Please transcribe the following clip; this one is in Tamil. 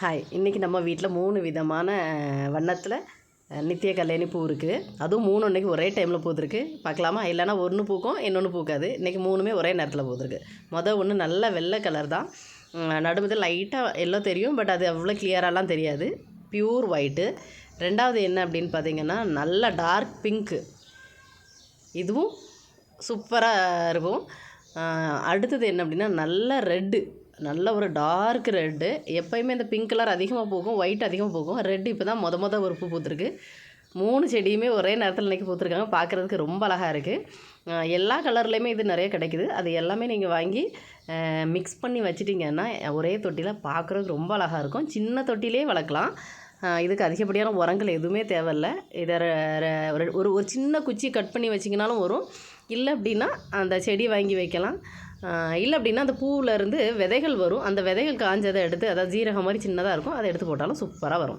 ஹாய் இன்றைக்கி நம்ம வீட்டில் மூணு விதமான வண்ணத்தில் நித்திய கல்யாணி பூ இருக்குது அதுவும் மூணு இன்றைக்கி ஒரே டைமில் பூத்துருக்கு. பார்க்கலாமா? இல்லைனா ஒன்று பூக்கும் இன்னொன்று பூக்காது. இன்றைக்கி மூணுமே ஒரே நேரத்தில் பூத்துருக்கு. மொதல் ஒன்று நல்ல வெள்ளை கலர் தான். நடுமத்தில் லைட்டாக எல்லோ தெரியும் பட் அது அவ்வளோ கிளியராலாம் தெரியாது. ப்யூர் ஒயிட்டு ரெண்டாவது என்ன அப்படின்னு பார்த்தீங்கன்னா நல்ல டார்க் பிங்க்கு இதுவும் சூப்பராக இருக்கும். அடுத்தது என்ன அப்படின்னா நல்ல ரெட்டு நல்ல ஒரு டார்க் ரெட்டு எப்பயுமே இந்த பிங்க் கலர் அதிகமாக போகும் ஒயிட் அதிகமாக போகும். ரெட் இப்போ தான் மொத மொதல் ஒரு பூ பூத்துருக்கு. மூணு செடியுமே ஒரே நேரத்தில் இன்றைக்கி பூத்துருக்காங்க. பார்க்குறதுக்கு ரொம்ப அழகாக இருக்குது எல்லா கலர்லேயுமே இது நிறைய கிடைக்குது. அது எல்லாமே நீங்கள் வாங்கி மிக்ஸ் பண்ணி வச்சிட்டிங்கன்னா ஒரே தொட்டியில் பார்க்குறதுக்கு ரொம்ப அழகாக இருக்கும். சின்ன தொட்டிலே வளர்க்கலாம். இதுக்கு அதிகப்படியான உரங்கள் எதுவுமே தேவையில்ல. இதை ஒரு ஒரு சின்ன குச்சி கட் பண்ணி வச்சிங்கனாலும் வரும். இல்லை அப்படின்னா அந்த செடி வாங்கி வைக்கலாம். இல்லை அப்படின்னா அந்த பூவில் இருந்து விதைகள் வரும். அந்த விதைகள் காஞ்சதை எடுத்து அதாவது ஜீரகம் மாதிரி சின்னதாக இருக்கும். அதை எடுத்து போட்டாலும் சூப்பராக வரும்.